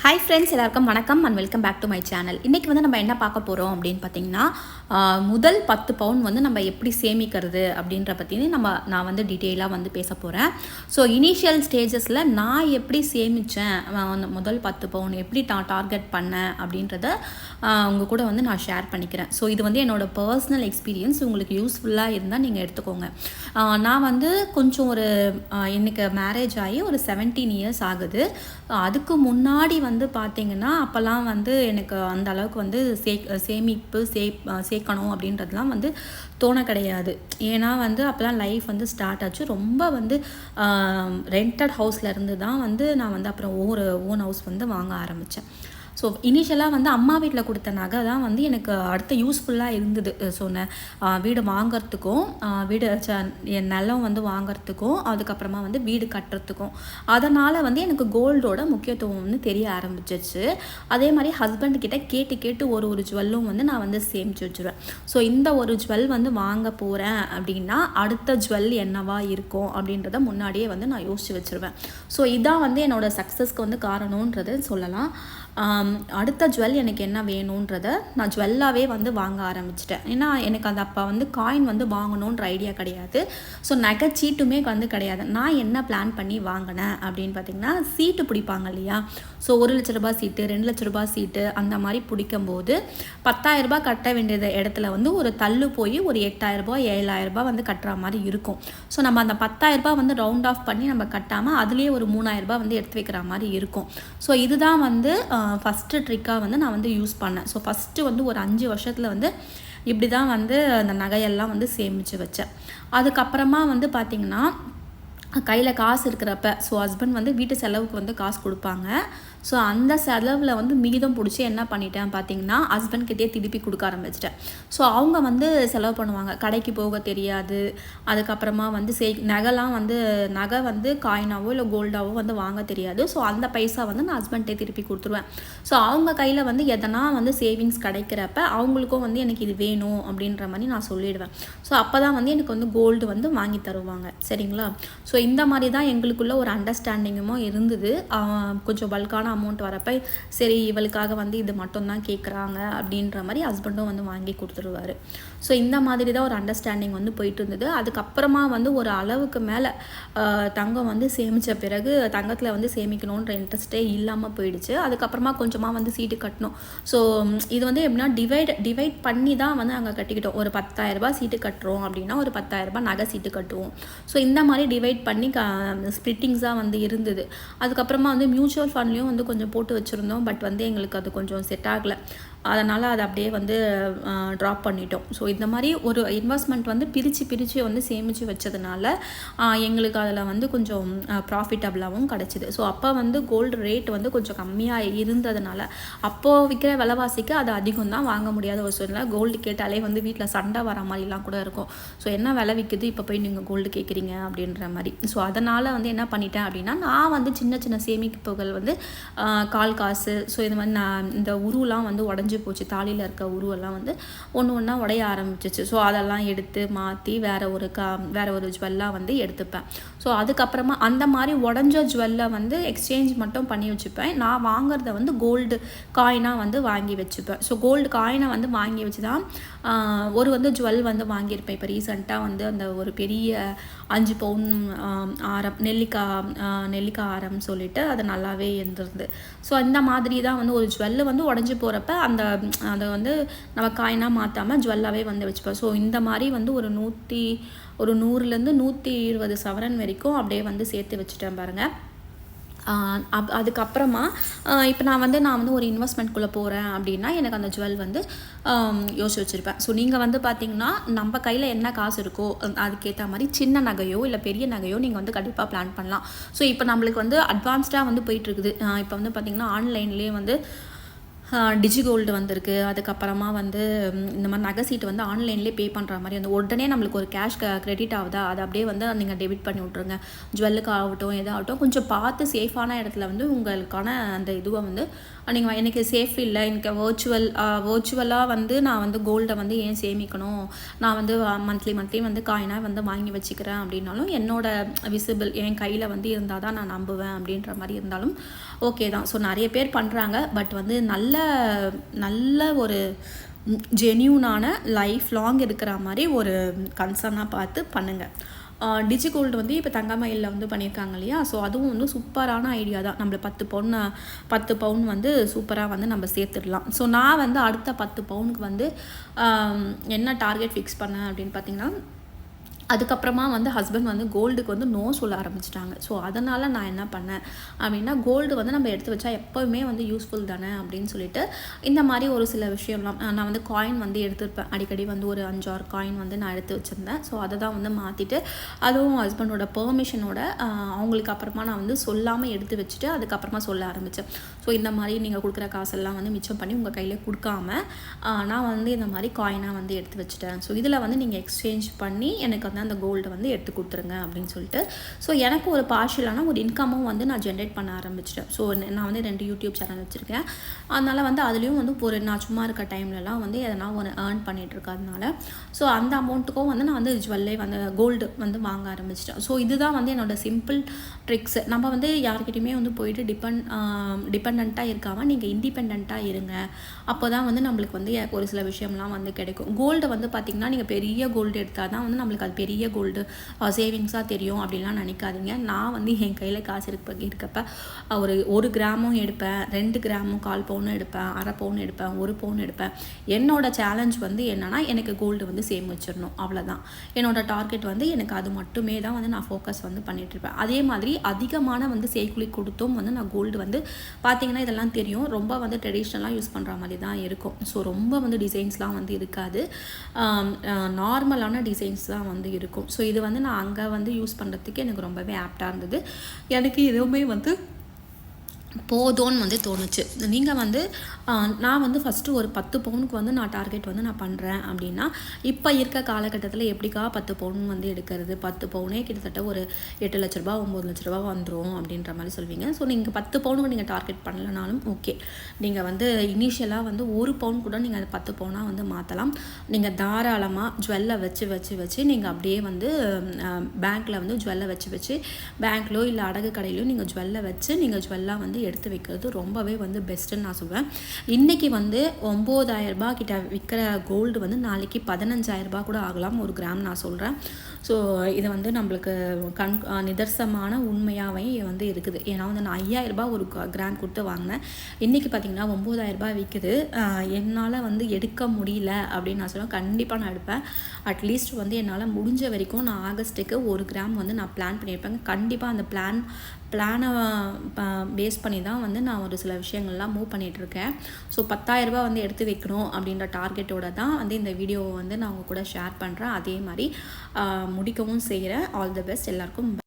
Hi friends எல்லாருக்கும் வணக்கம் and welcome back to my channel இன்றைக்கி வந்து நம்ம என்ன பார்க்க போகிறோம் அப்படின்னு பார்த்தீங்கன்னா முதல் பத்து பவுன் வந்து நம்ம எப்படி சேமிக்கிறது அப்படின்ற பற்றி நம்ம நான் வந்து டீட்டெயிலாக வந்து பேச போகிறேன் ஸோ இனிஷியல் ஸ்டேஜஸில் நான் எப்படி சேமித்தேன் முதல் பத்து பவுன் எப்படி நான் டார்கெட் பண்ணேன் அப்படின்றத உங்கள் கூட வந்து நான் ஷேர் பண்ணிக்கிறேன். ஸோ இது வந்து என்னோட பர்சனல் எக்ஸ்பீரியன்ஸ் உங்களுக்கு யூஸ்ஃபுல்லாக இருந்தால் நீங்கள் எடுத்துக்கோங்க. நான் வந்து கொஞ்சம் ஒரு ஆஹ், எனக்கு மேரேஜ் ஆகி ஒரு செவன்டீன் இயர்ஸ் ஆகுது. அதுக்கு முன்னாடி வந்து வந்து பார்த்தீங்கன்னா அப்போல்லாம் வந்து எனக்கு அந்த அளவுக்கு வந்து சே சேமிப்பு சே சேர்க்கணும் அப்படின்றதுலாம் வந்து தோண கிடையாது. ஏன்னா வந்து அப்போல்லாம் லைஃப் வந்து ஸ்டார்ட் ஆச்சு. ரொம்ப வந்து ரெண்டட் ஹவுஸில் இருந்து தான் வந்து நான் வந்து அப்புறம் ஒரு ஓன் ஹவுஸ் வந்து வாங்க ஆரம்பித்தேன் ஸோ இனிஷியலாக வந்து அம்மா வீட்டில் கொடுத்த நகை தான் வந்து எனக்கு அடுத்த யூஸ்ஃபுல்லாக இருந்தது. ஸோ வீடு வாங்கிறதுக்கும் வீடு என் நிலம் வந்து வாங்கிறதுக்கும் அதுக்கப்புறமா வந்து வீடு கட்டுறதுக்கும். அதனால் வந்து எனக்கு கோல்டோட முக்கியத்துவம் வந்து தெரிய ஆரம்பிச்சிச்சு. அதே மாதிரி ஹஸ்பண்ட் கிட்ட கேட்டு கேட்டு ஒரு ஒரு ஜுவல்லும் வந்து நான் வந்து சேமிச்சு வச்சுருவேன். ஸோ இந்த ஒரு ஜுவல் வந்து வாங்க போகிறேன் அப்படின்னா அடுத்த ஜுவல் என்னவா இருக்கும் அப்படின்றத முன்னாடியே வந்து நான் யோசிச்சு வச்சுருவேன். ஸோ இதான் வந்து என்னோட சக்ஸஸ்க்கு வந்து காரணன்றதை சொல்லலாம். அடுத்த ஜுவல் எனக்கு என்ன வேணுன்றத நான் ஜுவல்லாகவே வந்து வாங்க ஆரம்பிச்சிட்டேன். ஏன்னா எனக்கு அந்த அப்போ வந்து காயின் வந்து வாங்கணுன்ற ஐடியா கிடையாது. ஸோ நகை சீட்டுமே வந்து கிடையாது. நான் என்ன பிளான் பண்ணி வாங்கினேன் அப்படின்னு பார்த்தீங்கன்னா சீட்டு பிடிப்பாங்க இல்லையா? ஸோ ஒரு லட்ச ரூபாய் சீட்டு ரெண்டு லட்ச ரூபாய் சீட்டு அந்த மாதிரி பிடிக்கும்போது போது ரூபாய் கட்ட வேண்டியது இடத்துல வந்து ஒரு தள்ளு போய் ஒரு எட்டாயிரம் ரூபாய் வந்து கட்டுற மாதிரி இருக்கும். ஸோ நம்ம அந்த பத்தாயிரரூபா ரூபாய் வந்து ரவுண்ட் ஆஃப் பண்ணி நம்ம கட்டாமல் அதுலேயே ஒரு மூணாயிரரூபா வந்து எடுத்து வைக்கிற மாதிரி இருக்கும். ஸோ இதுதான் வந்து ஃபஸ்ட்டு ட்ரிக்காக வந்து நான் வந்து யூஸ் பண்ணேன். ஸோ ஃபஸ்ட்டு வந்து ஒரு அஞ்சு வருஷத்தில் வந்து இப்படி தான் வந்து அந்த நகையெல்லாம் வந்து சேமித்து வச்சேன். அதுக்கப்புறமா வந்து பார்த்திங்கன்னா கையில் காசு இருக்கிறப்ப ஸோ ஹஸ்பண்ட் வந்து வீட்டு செலவுக்கு வந்து காசு கொடுப்பாங்க. ஸோ அந்த செலவில் வந்து மீதம் பிடிச்சி என்ன பண்ணிட்டேன் பார்த்தீங்கன்னா ஹஸ்பண்ட் கிட்டே திருப்பி கொடுக்க ஆரம்பிச்சிட்டேன். ஸோ அவங்க வந்து செலவு பண்ணுவாங்க. கடைக்கு போக தெரியாது. அதுக்கப்புறமா வந்து சே நகைலாம் வந்து நகை வந்து காயினாவோ இல்லை கோல்டாவோ வந்து வாங்க தெரியாது. ஸோ அந்த பைசா வந்து நான் ஹஸ்பண்ட்டே திருப்பி கொடுத்துருவேன். ஸோ அவங்க கையில் வந்து எதனா வந்து சேவிங்ஸ் கிடைக்கிறப்ப அவங்களுக்கும் வந்து எனக்கு இது வேணும் அப்படின்ற மாதிரி நான் சொல்லிடுவேன். ஸோ அப்போ தான் வந்து எனக்கு வந்து கோல்டு வந்து வாங்கி தருவாங்க. சரிங்களா? ஸோ இந்த மாதிரி தான் எங்களுக்குள்ள ஒரு அண்டர்ஸ்டாண்டிங்குமோ இருந்தது. கொஞ்சம் பல்கான அமௌண்ட் வரப்ப சரி இவளுக்காக வந்து இது மட்டும்தான் கேட்குறாங்க அப்படின்ற மாதிரி ஹஸ்பண்டும் வந்து வாங்கி கொடுத்துருவாரு. ஸோ இந்த மாதிரி தான் ஒரு அண்டர்ஸ்டாண்டிங் வந்து போயிட்டு இருந்தது அதுக்கப்புறமா வந்து ஒரு அளவுக்கு மேலே தங்கம் வந்து சேமித்த பிறகு தங்கத்தில் வந்து சேமிக்கணுன்ற இன்ட்ரெஸ்ட்டே இல்லாமல் போயிடுச்சு. அதுக்கப்புறமா கொஞ்சமாக வந்து சீட்டு கட்டணும். ஸோ இது வந்து எப்படின்னா டிவைட் டிவைட் பண்ணி தான் வந்து நாங்கள் கட்டிக்கிட்டோம். ஒரு பத்தாயிரரூபா சீட்டு கட்டுறோம் அப்படின்னா ஒரு பத்தாயிரரூபா நகை சீட்டு கட்டுவோம். ஸோ இந்த மாதிரி டிவைட் பண்ணி க ஸ்ப்ளிட்டிங்ஸாக வந்து இருந்தது. அதுக்கப்புறமா வந்து மியூச்சுவல் ஃபண்ட்லேயும் வந்து கொஞ்சம் போட்டு வச்சுருந்தோம். பட் வந்து எங்களுக்கு அது கொஞ்சம் செட் ஆகலை. அதனால் அதை அப்படியே வந்து ட்ராப் பண்ணிட்டோம். ஸோ இந்த மாதிரி ஒரு இன்வெஸ்ட்மெண்ட் வந்து பிரித்து பிரித்து வந்து சேமித்து வச்சதுனால எங்களுக்கு அதில் வந்து கொஞ்சம் ப்ராஃபிட்டபிளாகவும் கிடச்சிது. ஸோ அப்போ வந்து கோல்டு ரேட் வந்து கொஞ்சம் கம்மியாக இருந்ததுனால அப்போது விற்கிற விலைவாசிக்கு அது அதிகம் தான் வாங்க முடியாத ஒரு சூழ்நிலை. கோல்டு கேட்டாலே வந்து வீட்டில் சண்டை வர மாதிரிலாம் கூட இருக்கும். ஸோ என்ன விலை விற்குது இப்போ போய் நீங்கள் கோல்டு கேட்குறீங்க அப்படின்ற மாதிரி. ஸோ அதனால் வந்து என்ன பண்ணிட்டேன் அப்படின்னா நான் வந்து சின்ன சின்ன சேமிப்புகள் வந்து கால் காசு ஸோ இது மாதிரி நான் இந்த உருவெலாம் வந்து உடஞ்சி போச்சு. தாலியில் இருக்க உருவெல்லாம் வந்து ஒன்று ஒன்றா உடைய ஆரம்பிச்சிச்சு. ஸோ அதெல்லாம் எடுத்து மாற்றி வேற ஒரு கா வேற ஒரு ஜுவல்லாக வந்து எடுத்துப்பேன். ஸோ அதுக்கப்புறமா அந்த மாதிரி உடஞ்ச ஜுவல்லை வந்து எக்ஸ்சேஞ்ச் மட்டும் பண்ணி வச்சுப்பேன். நான் வாங்குறத வந்து கோல்டு காயினாக வந்து வாங்கி வச்சுப்பேன். ஸோ கோல்டு காயினை வந்து வாங்கி வச்சு தான் ஒரு வந்து ஜுவல் வந்து வாங்கியிருப்பேன். இப்போ ரீசெண்டாக வந்து அந்த ஒரு பெரிய அஞ்சு பவுன் ஆரம் நெல்லிக்காய் நெல்லிக்காய் ஆரம் சொல்லிட்டு அது நல்லாவே இருந்திருந்து. ஸோ இந்த மாதிரி தான் வந்து ஒரு ஜுவல்லு வந்து உடஞ்சி போகிறப்ப அந்த அதை வந்து நம்ம காயினாக மாற்றாமல் ஜுவல்லாகவே வந்து வச்சுப்போம். ஸோ இந்த மாதிரி வந்து ஒரு நூற்றி ஒரு நூறுலேருந்து நூற்றி இருபது சவரன் வரைக்கும் அப்படியே வந்து சேர்த்து வச்சுட்டேன் பாருங்கள் அப் அதுக்கப்புறமா இப்போ நான் வந்து நான் வந்து ஒரு இன்வெஸ்ட்மெண்ட்குள்ளே போகிறேன் அப்படின்னா எனக்கு அந்த ஜுவல் வந்து யோசிச்சு வச்சுருப்பேன். ஸோ நீங்கள் வந்து பார்த்தீங்கன்னா நம்ம கையில் என்ன காசு இருக்கோ அதுக்கேற்ற மாதிரி சின்ன நகையோ இல்லை பெரிய நகையோ நீங்கள் வந்து கண்டிப்பாக பிளான் பண்ணலாம். ஸோ இப்போ நம்மளுக்கு வந்து அட்வான்ஸ்டாக வந்து போயிட்டுருக்குது இப்போ வந்து பார்த்தீங்கன்னா ஆன்லைன்லேயே வந்து டிஜி கோல்டு வந்திருக்கு. அதுக்கப்புறமா வந்து இந்த மாதிரி நகை சீட்டு வந்து ஆன்லைன்லேயே பே பண்ணுற மாதிரி வந்து உடனே நம்மளுக்கு ஒரு கேஷ் கிரெடிட் ஆகுதா? அதை அப்படியே வந்து நீங்கள் டெபிட் பண்ணி விட்ருங்க ஜுவல்லுக்கு ஆகட்டும் எதாகட்டும் கொஞ்சம் பார்த்து சேஃபான இடத்துல வந்து உங்களுக்கான அந்த இதுவை வந்து நீங்கள் எனக்கு சேஃப் இல்லை. எனக்கு வர்ச்சுவல் வர்ச்சுவலாக வந்து நான் வந்து கோல்டை வந்து ஏன் சேமிக்கணும்? நான் வந்து மந்த்லி மந்த்லி வந்து காயினாக வந்து வாங்கி வச்சுக்கிறேன் அப்படின்னாலும் என்னோட விசிபிள் என் கையில் வந்து இருந்தால் தான் நான் நம்புவேன் அப்படின்ற மாதிரி இருந்தாலும் ஓகே தான். ஸோ நிறைய பேர் பண்ணுறாங்க பட் வந்து நல்ல நல்ல ஒரு ஜென்யூனான லைஃப் லாங் இருக்கிற மாதிரி ஒரு கன்சர்னாக பார்த்து பண்ணுங்கள் டிஜி கோல்டு வந்து இப்போ தங்கமயிலில் வந்து பண்ணியிருக்காங்க இல்லையா? ஸோ அதுவும் வந்து சூப்பரான ஐடியா தான். நம்மள பத்து பவுன் பத்து பவுன் வந்து சூப்பராக வந்து நம்ம சேர்த்துடலாம். ஸோ நான் வந்து அடுத்த பத்து பவுனுக்கு வந்து என்ன டார்கெட் ஃபிக்ஸ் பண்ணேன் அப்படின்னு பார்த்தீங்கன்னா அதுக்கப்புறமா வந்து ஹஸ்பண்ட் வந்து கோல்டுக்கு வந்து நோ சொல்ல ஆரம்பிச்சிட்டாங்க. ஸோ அதனால் நான் என்ன பண்ணேன்? அப்படின்னா கோல்டு வந்து நம்ம எடுத்து வச்சா எப்போவுமே வந்து யூஸ்ஃபுல் தானே அப்படின்னு சொல்லிட்டு இந்த மாதிரி ஒரு சில விஷயம்லாம் நான் வந்து காயின் வந்து எடுத்துருப்பேன். அடிக்கடி வந்து ஒரு அஞ்சாறு காயின் வந்து நான் எடுத்து வச்சுருந்தேன். ஸோ அதை தான் வந்து மாற்றிட்டு அதுவும் ஹஸ்பண்டோட பெர்மிஷனோட அவங்களுக்கு அப்புறமா நான் வந்து சொல்லாமல் எடுத்து வச்சுட்டு அதுக்கப்புறமா சொல்ல ஆரம்பித்தேன் ஸோ இந்த மாதிரி நீங்கள் கொடுக்குற காசெல்லாம் வந்து மிச்சம் பண்ணி உங்கள் கையில் கொடுக்காம நான் வந்து இந்த மாதிரி காயினாக வந்து எடுத்து வச்சுட்டேன். ஸோ இதில் வந்து நீங்கள் எக்ஸ்சேஞ்ச் பண்ணி எனக்கு வந்து அந்த கோல்டை வந்து எடுத்து கொடுத்துருங்க அப்படின்னு சொல்லிட்டு. ஸோ எனக்கு ஒரு பார்ஷியலான ஒரு இன்கமும் வந்து நான் ஜென்ரேட் பண்ண ஆரம்பிச்சிட்டேன். ஸோ நான் வந்து ரெண்டு யூடியூப் சேனல் வச்சுருக்கேன். அதனால் வந்து அதுலேயும் வந்து ஒரு நான் சும்மா இருக்க டைம்லலாம் வந்து எதனா ஒரு ஏர்ன் பண்ணிகிட்ருக்கறதுனால ஸோ அந்த அமௌண்ட்டுக்கும் வந்து நான் வந்து ஜுவல்லே வந்து கோல்டு வந்து வாங்க ஆரம்பிச்சிட்டேன். ஸோ இதுதான் வந்து என்னோட சிம்பிள் ட்ரிக்ஸ் நம்ம வந்து யார்கிட்டையுமே வந்து போயிட்டு டிபெண்ட் டிபெண்ட்டாக இருக்காமல் நீங்கள் இண்டிபெண்ட்டாக இருங்க. அப்போ தான் வந்து நம்மளுக்கு வந்து ஒரு சில விஷயம்லாம் வந்து கிடைக்கும். கோல்டு வந்து பார்த்திங்கன்னா நீங்கள் பெரிய கோல்டு எடுத்தால் தான் வந்து நம்மளுக்கு அது பெரிய பெரிய கோல்டு சேவிங்ஸாக தெரியும் அப்படின்லாம் நினைக்காதீங்க. நான் வந்து என் கையில் காசு இருக்க இருக்கப்ப ஒரு ஒரு கிராமும் எடுப்பேன் ரெண்டு கிராமும் கால் பவுனும் எடுப்பேன் அரை பவுன் எடுப்பேன் ஒரு பவுன் எடுப்பேன். என்னோட சேலஞ்ச் வந்து என்னென்னா எனக்கு கோல்டு வந்து சேம் வச்சிடணும். அவ்வளோதான் என்னோட டார்கெட் வந்து எனக்கு அது மட்டுமே தான் வந்து நான் ஃபோக்கஸ் வந்து பண்ணிகிட்ருப்பேன் அதே மாதிரி அதிகமான வந்து செய்குலி கொடுத்தும் வந்து நான் கோல்டு வந்து பார்த்தீங்கன்னா இதெல்லாம் தெரியும். ரொம்ப வந்து ட்ரெடிஷ்னலாக யூஸ் பண்ணுற மாதிரி தான் இருக்கும். ஸோ ரொம்ப வந்து டிசைன்ஸ்லாம் வந்து இருக்காது. நார்மலான டிசைன்ஸ் தான் வந்து இருக்கும். ஸோ இது வந்து நான் அங்கே வந்து யூஸ் பண்ணுறதுக்கு எனக்கு ரொம்பவே ஆப்டாக இருந்தது. எனக்கு எதுவுமே வந்து போதும்னு வந்து தோணுச்சு. நீங்கள் வந்து நான் வந்து ஃபஸ்ட்டு ஒரு பத்து பவுனுக்கு வந்து நான் டார்கெட் வந்து நான் பண்ணுறேன் அப்படின்னா இப்போ இருக்க காலகட்டத்தில் எப்படிக்கா பத்து பவுன் வந்து எடுக்கிறது? பத்து பவுனே கிட்டத்தட்ட ஒரு எட்டு லட்ச ரூபா ஒம்பது லட்ச ரூபா வந்துடும் அப்படின்ற மாதிரி சொல்வீங்க ஸோ நீங்கள் பத்து பவுனுக்கு நீங்கள் டார்கெட் பண்ணலனாலும் ஓகே நீங்கள் வந்து இனிஷியலாக வந்து ஒரு பவுன் கூட நீங்கள் அது பத்து பவுனாக வந்து மாற்றலாம் நீங்கள் தாராளமாக ஜுவல்லை வச்சு வச்சு வச்சு நீங்கள் அப்படியே வந்து பேங்க்கில் வந்து ஜுவல்லை வச்சு வச்சு பேங்க்லோ இல்லை அடகு கடையிலோ நீங்கள் ஜுவல்லை வச்சு நீங்கள் ஜுவல்லாக வந்து எடுத்து வைக்கிறது ரொம்பவே வந்து பெஸ்ட்டுன்னு நான் சொல்வேன். இன்றைக்கி வந்து ஒம்பதாயிரரூபா கிட்ட விற்கிற கோல்டு வந்து நாளைக்கு பதினஞ்சாயிரரூபா கூட ஆகலாம் ஒரு கிராம் நான் சொல்கிறேன் ஸோ இது வந்து நம்மளுக்கு கண் நிதர்சனமான உண்மையாகவே வந்து இருக்குது. ஏன்னா வந்து நான் ஐயாயிரம் ரூபாய் ஒரு கிராம் கொடுத்து வாங்கினேன். இன்றைக்கி பார்த்தீங்கன்னா ஒம்பதாயிரம் ரூபாய் விற்குது என்னால் வந்து எடுக்க முடியல அப்படின்னு நான் சொல்லுவேன். கண்டிப்பாக நான் எடுப்பேன். அட்லீஸ்ட் வந்து என்னால் முடிஞ்ச வரைக்கும் நான் ஆகஸ்ட்டுக்கு ஒரு கிராம் வந்து நான் பிளான் பண்ணியிருப்பேன். கண்டிப்பாக அந்த பிளான் பிளானை பேஸ் பண்ணி தான் வந்து நான் ஒரு சில விஷயங்கள்லாம் மூவ் பண்ணிகிட்ருக்கேன் ஸோ பத்தாயிரரூபா வந்து எடுத்து வைக்கணும் அப்படின்ற டார்கெட்டோட தான் வந்து இந்த வீடியோவை வந்து நான் உங்கள் கூட ஷேர் பண்ணுறேன் அதே மாதிரி முடிக்கவும் செய்கிறேன். ஆல் தி பெஸ்ட் எல்லாருக்கும்